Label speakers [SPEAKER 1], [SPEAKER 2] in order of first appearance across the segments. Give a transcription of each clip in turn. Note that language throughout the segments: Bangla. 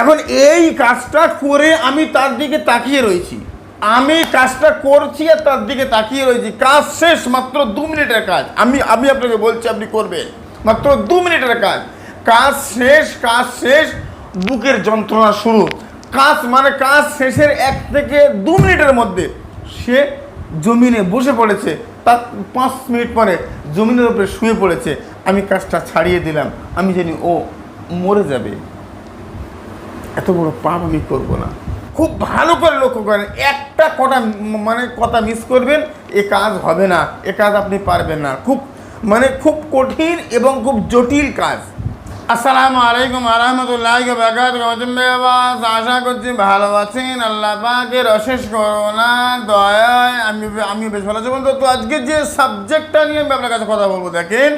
[SPEAKER 1] এখন এই কাজটা করে আমি তার দিকে তাকিয়ে রয়েছি। আমি কাজটা করছি আর তার দিকে তাকিয়ে রয়েছি। কাজ শেষ, মাত্র দু মিনিটের কাজ। আমি আমি আপনাকে বলছি, আপনি করবেন। মাত্র দু মিনিটের কাজ। কাজ শেষ কাজ শেষ, বুকের যন্ত্রণা শুরু। কাজ মানে কাজ শেষের এক থেকে দু মিনিটের মধ্যে সে জমিনে বসে পড়েছে। তার পাঁচ মিনিট পরে জমিনের উপরে শুয়ে পড়েছে। আমি কাজটা ছাড়িয়ে দিলাম। আমি জানি ও মরে যাবে। এত বড় পাপ আমি করব না। খুব ভালো করে লক্ষ্য করেন, একটা কটা মানে কথা মিস করবেন, এ কাজ হবে না, এ কাজ আপনি পারবেন না। খুব মানে খুব কঠিন এবং খুব জটিল কাজ। আসসালামু আলাইকুম আরহামতুল্লাহ আশা করছি ভালো আছেন, আল্লাহ পাকের অশেষ করোনা দয়ায়। আমি আমি বেশ ভালো আছি। বন্ধু, তো আজকে যে সাবজেক্টটা নিয়ে আমি আপনার কাছে কথা বলব, দেখেন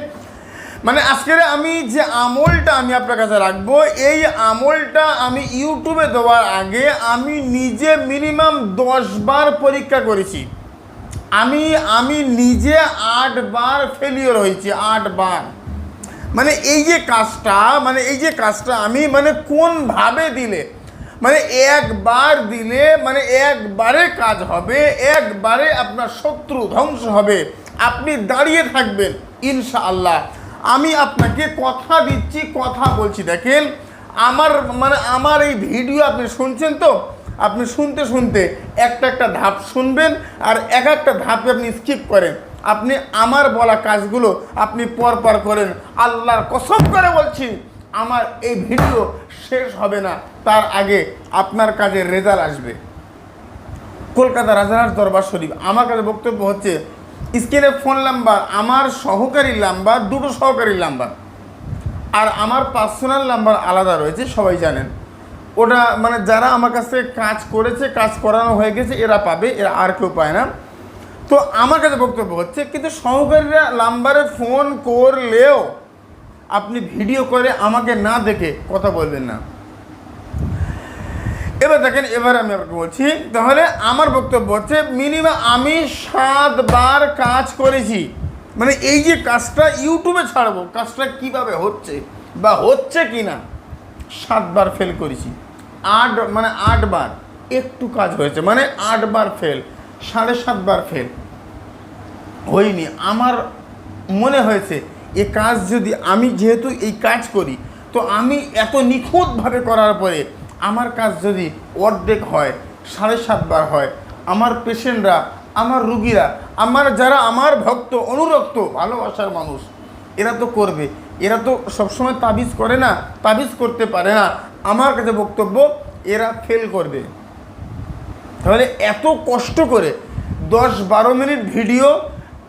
[SPEAKER 1] মানে আজকের আমি যে আমলটা আমি আপনার কাছে রাখব, এই আমলটা আমি ইউটিউবে দেওয়ার আগে আমি নিজে মিনিমাম দশ বার পরীক্ষা করেছি। আমি আমি নিজে আট বার ফেলিওর হয়েছি, আট বার। মানে এই যে কাজটা মানে এই যে কাজটা আমি মানে কোনভাবে দিলে? মানে একবার দিলে মানে একবারে কাজ হবে, একবারে আপনার শত্রু ধ্বংস হবে। আপনি দাঁড়িয়ে থাকবেন, ইনশাআল্লাহ। আমি আপনাকে কথা দিচ্ছি, কথা বলছি। দেখেন, আমার মানে আমার এই ভিডিও আপনি শুনছেন তো? আপনি শুনতে শুনতে একটা একটা ধাপ শুনবেন আর এক একটা ধাপে আপনি স্কিপ করেন। আপনি আমার বলা কাজগুলো আপনি পর পর করেন। আল্লাহর কসম করে বলছি, আমার এই ভিডিও শেষ হবে না। তার আগে আপনার কাজে রেজাল্ট আসবে। কলকাতা রাজারহাট দরবার শরীফ। আমার কাছে বক্তব্য হচ্ছে স্ক্রিনে ফোন নাম্বার, আমার সহকারী নাম্বার, দুটো সহকারী নাম্বার। আর আমার পার্সোনাল নাম্বার আলাদা রয়েছে, সবাই জানেন। ওটা মানে যারা আমার কাছে কাজ করেছে, কাজ করানো হয়ে গেছে, এরা পাবে, এরা আর কেউ পায় না। তো আমার কাছে বক্তব্য হচ্ছে, কিন্তু সহকারীরা নাম্বারে ফোন করলেও আপনি ভিডিও করে আমাকে না দেখে কথা বলবেন না। এবার দেখেন, এবার আমি আপনাকে বলছি, তাহলে আমার বক্তব্য হচ্ছে মিনিমাম আমি সাতবার কাজ করেছি। মানে এই যে কাজটা ইউটিউবে ছাড়বো, কাজটা কীভাবে হচ্ছে বা হচ্ছে কি না সাতবার ফেল করেছি। আট মানে আটবার একটু কাজ হয়েছে মানে আটবার ফেল সাড়ে সাতবার ফেল হয়নি, আমার মনে হয়েছে, এ কাজ যদি আমি যেহেতু এই কাজ করি, তো আমি এত নিখুঁতভাবে করার পরে আমার কাজ যদি অর্ধেক হয়, সাড়ে সাতবার হয়, আমার পেশেন্টরা, আমার রুগীরা, আমার যারা আমার ভক্ত, অনুরক্ত, ভালোবাসার মানুষ, এরা তো করবে। এরা তো সবসময় তাবিজ করে না, তাবিজ করতে পারে না। আমার কাছে বক্তব্য, এরা ফেল করবে। তাহলে এত কষ্ট করে দশ বারো মিনিট ভিডিও,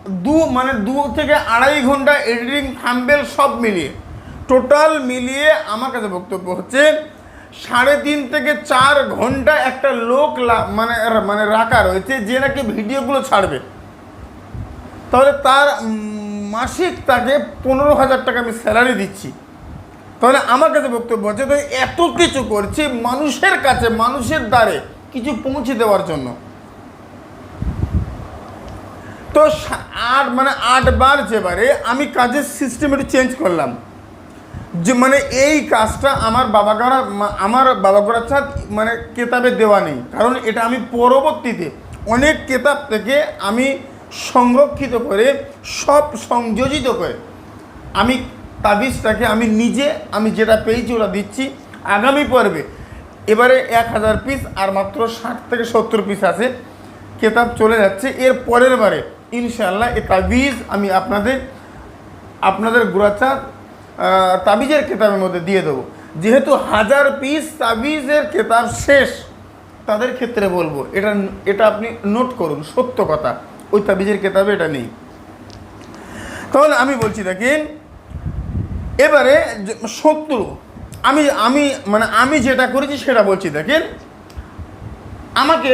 [SPEAKER 1] দু মানে দু থেকে আড়াই ঘণ্টা এডিটিং থাম্বেল সব মিলিয়ে টোটাল মিলিয়ে আমার কাছে বক্তব্য হচ্ছে সাড়ে তিন থেকে চার ঘণ্টা একটা লোক মানে মানে রাখা রয়েছে যে নাকি ভিডিওগুলো ছাড়বে। তাহলে তার মাসিক তাকে পনেরো হাজার টাকা আমি স্যালারি দিচ্ছি। তাহলে আমার কাছে বক্তব্য হচ্ছে তো এত কিছু করছি মানুষের কাছে, মানুষের দ্বারে কিছু পৌঁছে দেওয়ার জন্য। তো আট মানে আটবার যেবারে আমি কাজের সিস্টেম একটু চেঞ্জ করলাম। যে মানে এই কাজটা আমার বাবা করা আমার বাবা করার ছাদ মানে কেতাবে দেওয়া নেই। কারণ এটা আমি পরবর্তীতে অনেক কেতাব থেকে আমি সংরক্ষিত করে, সব সংযোজিত করে, আমি তাবিজটাকে আমি নিজে, আমি যেটা পেয়েছি ওটা দিচ্ছি আগামী পর্বে। এবারে এক হাজার পিস আর মাত্র ষাট থেকে সত্তর পিস আছে। কেতাব চলে যাচ্ছে। এর পরের বারে ইনশাআল্লাহ এ তাবিজ আমি আপনাদের আপনাদের গুড়াচা তাবিজের কেতাবের মধ্যে দিয়ে দেবো। যেহেতু হাজার পিস তাবিজের কেতাব শেষ, তাদের ক্ষেত্রে বলব, এটা এটা আপনি নোট করুন, সত্য কথা। ওই তাবিজের কেতাবে এটা নেই। তাহলে আমি বলছি, দেখেন, এবারে শত্রু আমি আমি মানে আমি যেটা করেছি সেটা বলছি, দেখেন, আমাকে,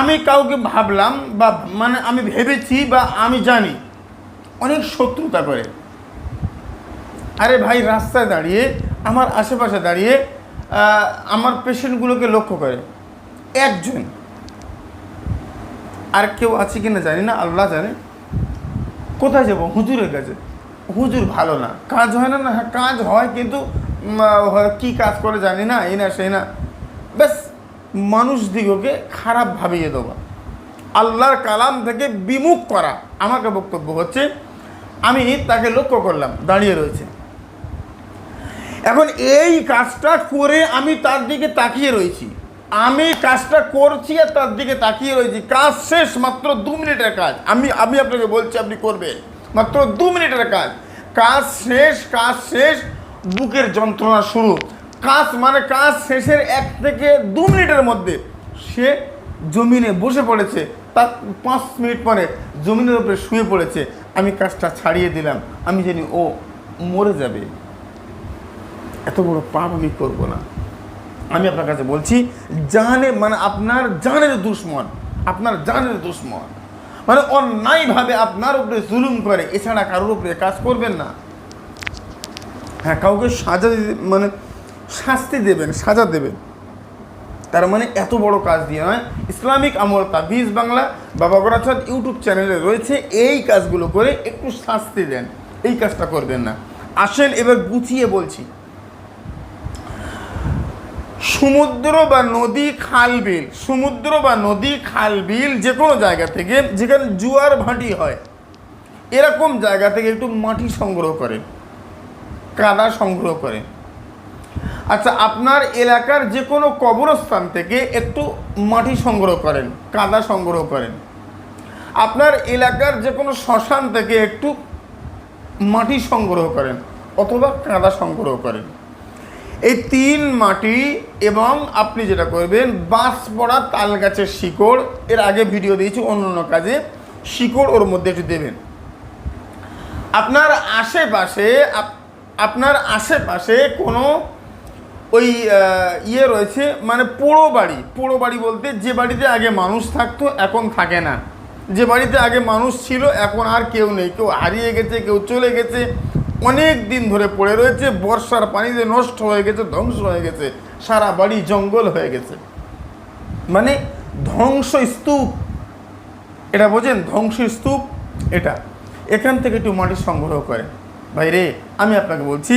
[SPEAKER 1] আমি কাউকে ভাবলাম বা মানে আমি ভেবেছি বা আমি জানি, অনেক শত্রুতা করে। আরে ভাই, রাস্তায় দাঁড়িয়ে, আমার আশেপাশে দাঁড়িয়ে আমার পেশেন্টগুলোকে লক্ষ্য করে। একজন। আর কেউ আছে কি না জানি না, আল্লাহ জানে। কোথায় যাব? হুজুরের কাছে। হুজুর ভালো না। কাজ হয় না না হ্যাঁ কাজ হয় কিন্তু কি কাজ করে জানি না, এই না, সেই না। ব্যাস, মানুষ দিগকে খারাপ ভাবিয়ে দেওয়া আল্লাহর কালাম থেকে বিমুখ করা। আমাকে বক্তব্য হচ্ছে, আমি তাকে লক্ষ্য করলাম, দাঁড়িয়ে রয়েছে। এখন এই কাজটা করে আমি তার দিকে তাকিয়ে রয়েছি। আমি কাজটা করছি আর তার দিকে তাকিয়ে রয়েছি। কাজ শেষ, মাত্র দু মিনিটের কাজ। আমি আমি আপনাকে বলছি, আপনি করবেন। মাত্র দু মিনিটের কাজ। কাজ শেষ কাজ শেষ, বুকের যন্ত্রণা শুরু। কাজ মানে কাজ শেষের এক থেকে দু মিনিটের মধ্যে সে জমিনে বসে পড়েছে। তার পাঁচ মিনিট পরে জমিনের উপরে শুয়ে পড়েছে। আমি কাজটা ছাড়িয়ে দিলাম। আমি জানি ও মরে যাবে। এত বড় পাপ আমি করব না। আমি আপনার কাছে বলছি, জানে মানে আপনার জানের দুশ্মন, আপনার জানের দুশ্মন। মানে অন্যায়ভাবে আপনার উপরে জুলুম করে, এছাড়া কারোর উপরে কাজ করবেন না। হ্যাঁ কাউকে সাজা মানে শাস্তি দেবেন, সাজা দেবেন। তার মানে এত বড় কাজ দিয়ে নয়। ইসলামিক আমল তাবিজ বাংলা, বাবা গোরাচাঁদ ইউটিউব চ্যানেলে রয়েছে। এই কাজগুলো করে একটু শাস্তি দেন, এই কাজটা করবেন না। আসেন, এবার গুছিয়ে বলছি। সমুদ্র বা নদী খাল বিল, সমুদ্র বা নদী খাল বিল যে কোনো জায়গা থেকে যেখানে জুয়ার ভাটি হয়, এরকম জায়গা থেকে একটু মাটি সংগ্রহ করেন, কাদা সংগ্রহ করেন। আচ্ছা আপনার এলাকার যে কোনো কবরস্থান থেকে একটু মাটি সংগ্রহ করেন, কাদা সংগ্রহ করেন। আপনার এলাকার যে কোনো শ্মশান থেকে একটু মাটি সংগ্রহ করেন অথবা কাদা সংগ্রহ করেন। এই তিন মাটি এবং আপনি যেটা করবেন বাঁশ পড়া তাল গাছের শিকড়, এর আগে ভিডিও দিয়েছি অন্য অন্য কাজে, শিকড় ওর মধ্যে একটু দেবেন। আপনার আশেপাশে আপনার আশেপাশে কোনো ওই ইয়ে রয়েছে মানে পোড়ো বাড়ি পোড়ো বাড়ি বলতে যে বাড়িতে আগে মানুষ থাকতো, এখন থাকে না। যে বাড়িতে আগে মানুষ ছিল, এখন আর কেউ নেই, কেউ হারিয়ে গেছে, কেউ চলে গেছে অনেক দিন ধরে পড়ে রয়েছে, বর্ষার পানিতে নষ্ট হয়ে গেছে, ধ্বংস হয়ে গেছে, সারা বাড়ি জঙ্গল হয়ে গেছে। মানে ধ্বংস স্তূপ এটা বোঝেন? ধ্বংস স্তূপ এটা। এখান থেকে একটু মাটি সংগ্রহ করে ভাই রে আমি আপনাকে বলছি,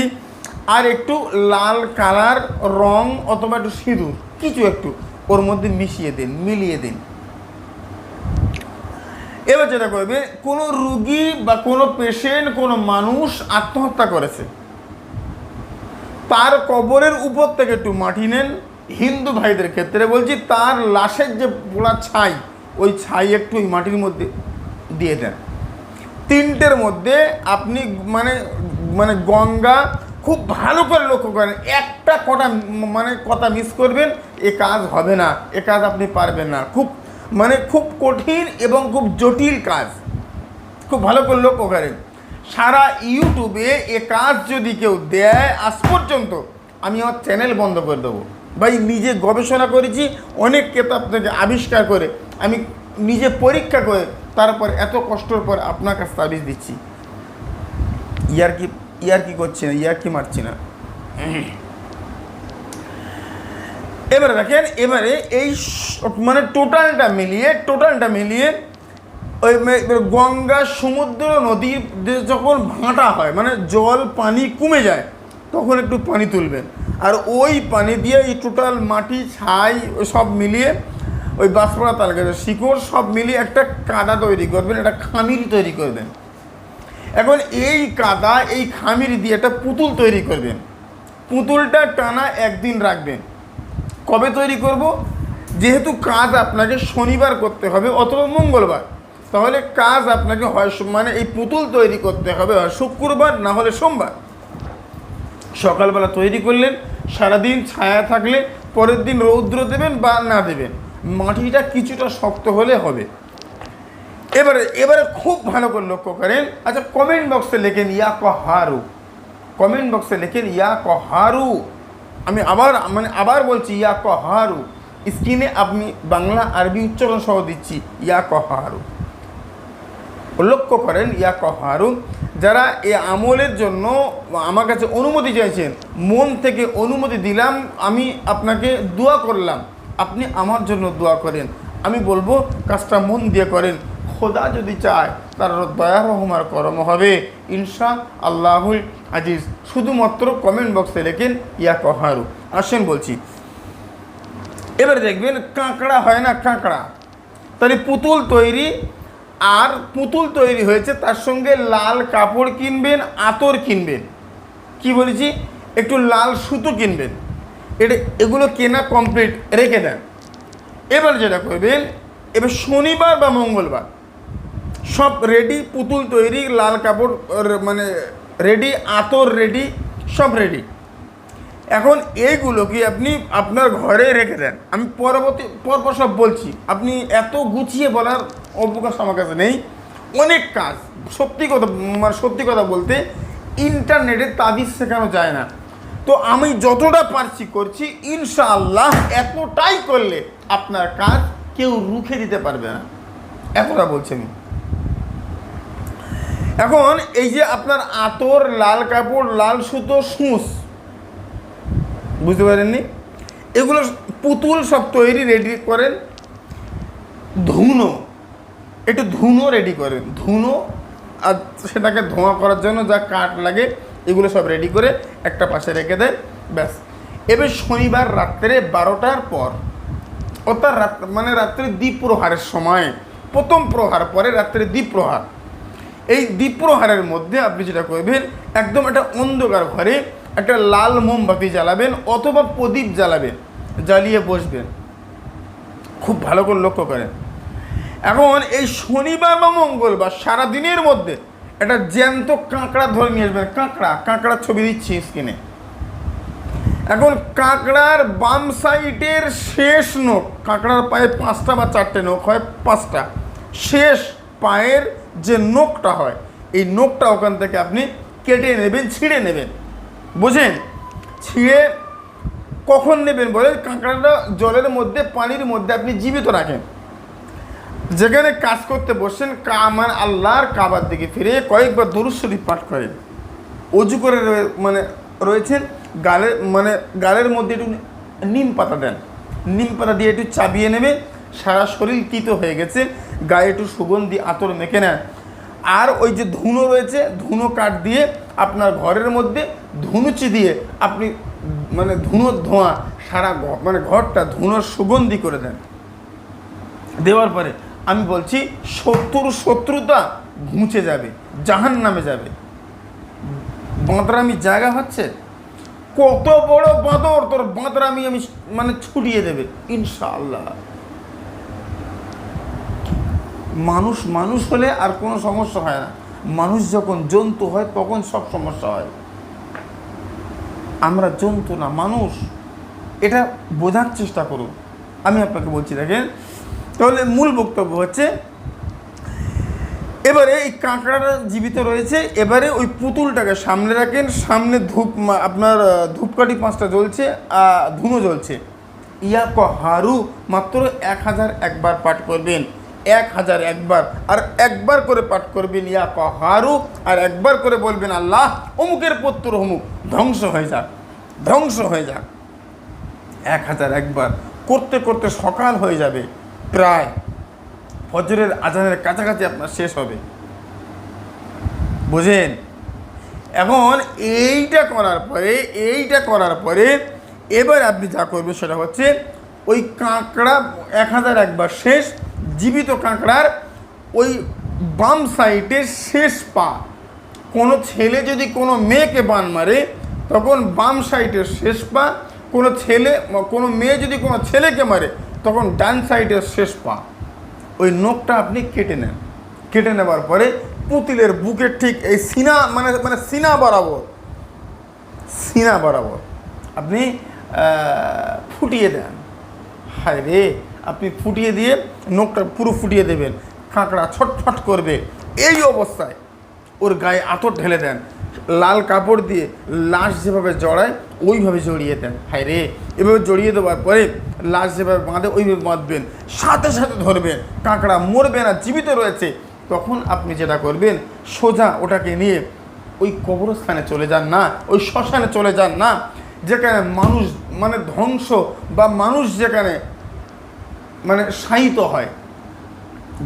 [SPEAKER 1] আর একটু লাল কালার, রং অথবা একটু সিঁদুর, কিছু একটু ওর মধ্যে মিশিয়ে দিন, মিলিয়ে দিন। এবার যেটা করবে, কোনো রুগী বা কোনো পেশেন্ট কোনো মানুষ আত্মহত্যা করেছে। তার কবরের উপর থেকে একটু মাটি নেন। হিন্দু ভাইদের ক্ষেত্রে বলছি, তার লাশের যে পোড়া ছাই, ওই ছাই একটু ওই মাটির মধ্যে দিয়ে দেন। তিনটের মধ্যে আপনি মানে মানে গঙ্গা খুব ভালো করে লক্ষ্য করেন। একটা কটা মানে কথা মিস করবেন, এ কাজ হবে না, এ কাজ আপনি পারবেন না। খুব মানে খুব কঠিন এবং খুব জটিল কাজ। খুব ভালো করে লক্ষ্য করেন। সারা ইউটিউবে এ কাজ যদি কেউ দেয়, আজ পর্যন্ত আমি আমার চ্যানেল বন্ধ করে দেবো। ভাই, নিজে গবেষণা করেছি, অনেক কেতাব থেকে আবিষ্কার করে, আমি নিজে পরীক্ষা করে, তারপর এত কষ্টর পর আপনার কাছে তাবিজ দিচ্ছি। ইয়ার কি ইয়ার কি করছি না, ইয়ার কি মারছি না? এবারে দেখেন, এবারে এই মানে টোটালটা মিলিয়ে টোটালটা মিলিয়ে ওই গঙ্গা, সমুদ্র নদীর যখন ভাঁটা হয় মানে জল, পানি কমে যায়, তখন একটু পানি তুলবেন। আর ওই পানি দিয়ে এই টোটাল মাটি, ছাই সব মিলিয়ে ওই বাঁশপড়া তাল গাছের শিকড় সব মিলিয়ে একটা কাদা তৈরি করবেন, একটা খামির তৈরি করবেন। এখন এই কাদা, এই খামির দিয়ে একটা পুতুল তৈরি করবেন। পুতুলটা টানা একদিন রাখবেন। কবে তৈরি করব? যেহেতু কাজ আপনাকে শনিবার করতে হবে অথবা মঙ্গলবার। তাহলে কাজ আপনাকে হয় মানে এই পুতুল তৈরি করতে হবে হয় শুক্রবার না হলে সোমবার। সকালবেলা তৈরি করলেন, সারাদিন ছায়া থাকলে পরের দিন রৌদ্র দেবেন বা না দেবেন। মাটিটা কিছুটা শক্ত হলে হবে। এবারে এবারে খুব ভালো করে লক্ষ্য করেন। আচ্ছা কমেন্ট বক্সে লেখেন ইয়া কহারু কমেন্ট বক্সে লেখেন ইয়া কহারু আমি আবার মানে আবার বলছি, ইয়া কহারু। স্ক্রিনে আপনি বাংলা, আরবি উচ্চারণ সহ দিচ্ছি, ইয়া কহারু। লক্ষ্য করেন, ইয়া কহারু, যারা এ আমলের জন্য আমার কাছে অনুমতি চাইছেন, মন থেকে অনুমতি দিলাম, আমি আপনাকে দোয়া করলাম, আপনি আমার জন্য দোয়া করেন। আমি বলব, কাজটা মন দিয়ে করেন। খোদা যদি চায়, তার দয়া রহমার করম হবে। ইনশা আল্লাহুল আজিজ। শুধুমাত্র কমেন্ট বক্সে লেখেন, ইয়া কহারু আসেন বলছি, এবার দেখবেন কাঁকড়া হয় না কাঁকড়া? তাহলে পুতুল তৈরি, আর পুতুল তৈরি হয়েছে, তার সঙ্গে লাল কাপড় কিনবেন, আতর কিনবেন। কি বলেছি? একটু লাল সুতো কিনবেন। এটা, এগুলো কেনা কমপ্লিট রেখে দেন। এবার যেটা করবেন, এবার শনিবার বা মঙ্গলবার সব রেডি পুতুল তৈরি, লাল কাপড় মানে রেডি আতর রেডি সব রেডি এখন এইগুলো কি আপনি আপনার ঘরে রেখে দেন? আমি পরবর্তী, পরপর সব বলছি। আপনি এত গুছিয়ে বলার অবকাশ আমার কাছে নেই। অনেক কাজ, সত্যি কথা মানে সত্যি কথা বলতে ইন্টারনেটে তাবিজ শেখানো যায় না। তো আমি যতটা পারছি করছি, ইনশাআল্লাহ এতটাই করলে আপনার কাজ কেউ রুখে দিতে পারবে না। এতটা বলছি আমি। এখন এই যে আপনার আতর, লাল কাপড়, লাল সুতো, সুঁচ, বুঝতে পারেননি? এগুলো পুতুল সব তৈরি রেডি করেন। ধুনো, একটু ধুনো রেডি করেন। ধুনো আর সেটাকে ধোঁয়া করার জন্য যা কাঠ লাগে, এগুলো সব রেডি করে একটা পাশে রেখে দেয় ব্যাস। এবার শনিবার রাত্রে বারোটার পর, অর্থাৎ রাত মানে রাত্রে দ্বীপ প্রহারের সময়, প্রথম প্রহার পরে রাত্রে দ্বীপ প্রহার এই দ্বীপ প্রহারের মধ্যে আপনি যেটা করবেন, একদম একটা অন্ধকার ঘরে একটা লাল মোমবাতি জ্বালাবেন অথবা প্রদীপ জ্বালাবেন, জ্বালিয়ে বসবেন। খুব ভালো করে লক্ষ্য করেন। এখন এই শনিবার বা মঙ্গলবার সারা দিনের মধ্যে একটা জ্যান্ত কাঁকড়া ধরে নিয়ে আসবেন, কাঁকড়া, কাঁকড়ার ছবি দিচ্ছি স্ক্রিনে এখন কাঁকড়ার বাম সাইডের শেষ নোক কাঁকড়ার পায়ে পাঁচটা বা চারটে নোক হয়, পাঁচটা। শেষ পায়ের যে নোকটা হয়, এই নোকটা ওখান থেকে আপনি কেটে নেবেন, ছিঁড়ে নেবেন। বুঝেন? ছিঁড়ে কখন নেবেন বলে কাঁকড়াটা জলের মধ্যে, পানির মধ্যে আপনি জীবিত রাখেন। যেখানে কাজ করতে বসছেন কামান আল্লাহর কাবার দিকে ফিরে কয়েকবার দরুদ পাঠ করেন। অজু করে মানে রয়েছেন গালের মানে গালের মধ্যে একটু নিম পাতা দেন। নিম পাতা দিয়ে একটু চাবিয়ে নেবেন, সারা শরীর তিত হয়ে গেছে। গায়ে একটু সুগন্ধি আতর মেখে নেন। আর ওই যে ধুনো রয়েছে, ধুনো কাঠ দিয়ে আপনার ঘরের মধ্যে ধুনুচি দিয়ে আপনি মানে ধুনোর ধোঁয়া সারা মানে ঘরটা ধুনোর সুগন্ধি করে দেন। দেওয়ার পরে আমি বলছি শত্রুর শত্রুতা ঘুঁচে যাবে জাহান নামে যাবে। বাঁদরামি জায়গা হচ্ছে? কত বড় বাঁদর, তোর বাঁদরামি আমি মানে ছুটিয়ে দেবে, ইনশাআল্লাহ। মানুষ মানুষ হলে আর কোনো সমস্যা হয় না। মানুষ যখন জন্তু হয়, তখন সব সমস্যা হয়। আমরা জন্তু না, মানুষ। এটা বোঝার চেষ্টা করুন। আমি আপনাকে বলছি, দেখেন। তাহলে মূল বক্তব্য হচ্ছে, এবারে এই কাঁকড়াটা জীবিত রয়েছে, এবারে ওই পুতুলটাকে সামনে রাখেন, সামনে ধূপ আপনার ধূপকাঠি পাঁচটা জ্বলছে আর ধুনো জ্বলছে। ইয়া হারু মাত্র এক হাজার একবার পাঠ করবেন। এক হাজার একবার, আর একবার করে পাঠ করবেন, ইয়া ক হারু আর একবার করে বলবেন, আল্লাহ, অমুকের পুত্র অমুক, ধ্বংস হয়ে যাক, ধ্বংস হয়ে যাক। এক হাজার একবার করতে করতে সকাল হয়ে যাবে, প্রায় ফজরের আজানের কাছাকাছি আপনার শেষ হবে। বুঝেন? এখন এইটা করার পরে, এইটা করার পরে এবার আপনি যা করবেন, সেটা হচ্ছে ওই কাঁকড়া এক হাজার একবার শেষ জীবিত কাঁকড়ার ওই বাম সাইডের শেষ পা। কোনো ছেলে যদি কোনো মেয়েকে বান মারে, তখন বাম সাইডের শেষ পা। কোনো ছেলে, কোনো মেয়ে যদি কোনো ছেলেকে মারে, তখন ডান সাইডের শেষ পা। ওই নখটা আপনি কেটে নেন। কেটে নেবার পরে পুতিলের বুকের ঠিক এই সিনা মানে মানে সিনা বরাবর সিনা বরাবর আপনি ফুটিয়ে দেন। হায় রে! আপনি ফুটিয়ে দিয়ে নখটা পুরো ফুটিয়ে দেবেন, কাঁকড়া ছটফট করবে। এই অবস্থায় ওর গায়ে আতর ঢেলে দেন, লাল কাপড় দিয়ে লাশ যেভাবে জড়ায়, ওইভাবে জড়িয়ে দেন। হায় রে! এভাবে জড়িয়ে দেওয়ার পরে লাশ যেভাবে বাঁধে, ওইভাবে বাঁধবেন। সাথে সাথে ধরবেন, কাঁকড়া মরবে না, জীবিত রয়েছে। তখন আপনি যেটা করবেন, সোজা ওটাকে নিয়ে ওই কবরস্থানে চলে যান না, ওই শ্মশানে চলে যান না, যেখানে মানুষ মানে ধ্বংস বা মানুষ যেখানে মানে শায়িত হয়।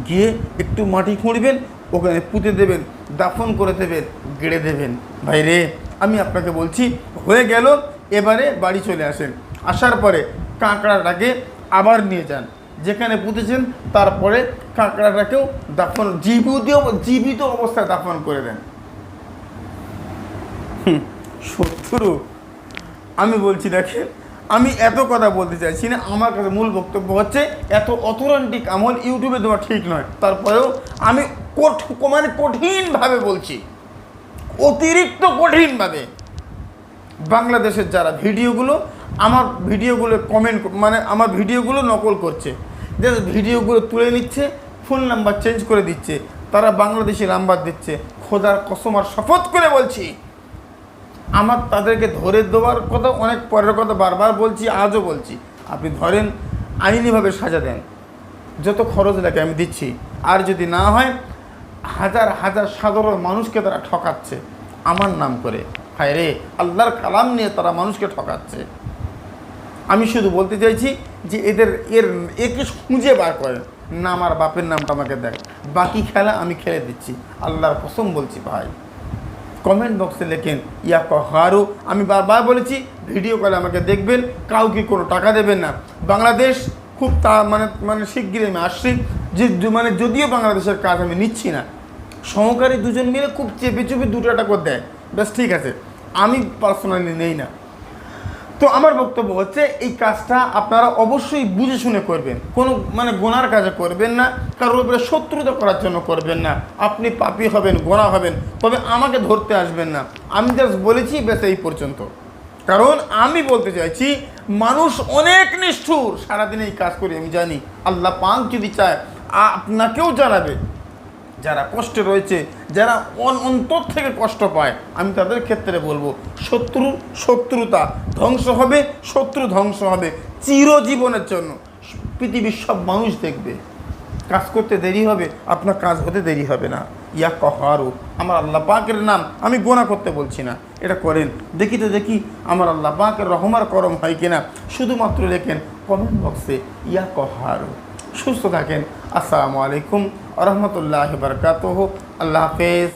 [SPEAKER 1] গিয়ে একটু মাটি খুঁড়বেন, ওখানে পুঁতে দেবেন, দাফন করে দেবেন, গেড়ে দেবেন। ভাই রে, আমি আপনাকে বলছি, হয়ে গেল, এবারে বাড়ি চলে আসেন। আসার পরে কাঁকড়াটাকে আবার নিয়ে যান। যেখানে পুঁতেছেন, তারপরে কাঁকড়াটাকেও দাফন, জীবিত জীবিত অবস্থায় দাফন করে দেন। শত্রু আমি বলছি, দেখেন আমি এত কথা বলতে চাইছি না, আমার কাছে মূল বক্তব্য হচ্ছে, এত অথরান্টিক আমল ইউটিউবে দেওয়া ঠিক নয়। তারপরেও আমি মানে কঠিনভাবে বলছি, অতিরিক্ত কঠিনভাবে। বাংলাদেশের যারা ভিডিওগুলো, আমার ভিডিওগুলো কমেন্ট মানে আমার ভিডিওগুলো নকল করছে। যে ভিডিওগুলো তুলে নিচ্ছে ফোন নাম্বার চেঞ্জ করে দিচ্ছে, তারা বাংলাদেশি নাম্বার দিচ্ছে, খোদার কসম আর শপথ করে বলছি। আমার তাদেরকে ধরে দেওয়ার কথা, অনেক পরের কথা বারবার বলছি, আজও বলছি। আপনি ধরেন, আইনিভাবে সাজা দেন। যত খরচ লাগে আমি দিচ্ছি। আর যদি না হয়, হাজার হাজার সাধারণ মানুষকে তারা ঠকাচ্ছে। আমার নাম করে। হায় রে, আল্লাহর কালাম নিয়ে তারা মানুষকে ঠকাচ্ছে। আমি শুধু বলতে চাইছি যে এদের, এর, একে খুঁজে বার করেন। না আমার বাপের নামটা আমাকে দেখ বাকি খেলা আমি খেলে দিচ্ছি। আল্লাহর কসম বলছি, ভাই। কমেন্ট বক্সে লেখেন ইয়া কহারু আমি বারবার বলেছি ভিডিও কলে আমাকে দেখবেন, কাউকে কোনো টাকা দেবেন না। বাংলাদেশ খুব তা মানে মানে শিগগিরই আমি আসছি, যে মানে যদিও বাংলাদেশের কাজ আমি নিচ্ছি না। সহকারী দুজন মিলে খুব চেপে চুপে দুটো টাকা করে দেয়। বেশ ঠিক আছে। আমি পার্সোনালি নেই না। তো আমার বক্তব্য হচ্ছে, এই কাজটা আপনারা অবশ্যই বুঝে শুনে করবেন। কোনো মানে গোনার কাজে করবেন না, কারোর উপরে শত্রুতা করার জন্য করবেন না। আপনি পাপি হবেন, গোনা হবেন, তবে আমাকে ধরতে আসবেন না। আমি জাস্ট বলেছি বেশ এই পর্যন্ত। কারণ আমি বলতে চাইছি, মানুষ অনেক নিষ্ঠুর। সারাদিন এই কাজ করি, আমি জানি। আল্লাহ পাক যদি চায় আপনাকেও জানাবে। যারা কষ্টে রয়েছে, যারা অন- অন্তর থেকে কষ্ট পায়, আমি তাদের ক্ষেত্রে বলব, শত্রু, শত্রুতা ধ্বংস হবে, শত্রু ধ্বংস হবে চিরজীবনের জন্য। পৃথিবীর সব মানুষ দেখবে, কাজ করতে দেরি হবে, আপনার কাজ হতে দেরি হবে না। ইয়া কহারু, আমার আল্লাহ পাকের নাম আমি গোনা করতে বলছি না। এটা করেন, দেখি তো দেখি আমার আল্লাহ পাকের রহমার করম হয় কিনা। শুধুমাত্র লেখেন কমেন্ট বক্সে ইয়া কহারু। সুস্থ থাকেন। আসসালামু আলাইকুম রহমতুল্লাহ বরকাত আল্লাহ হাফেজ।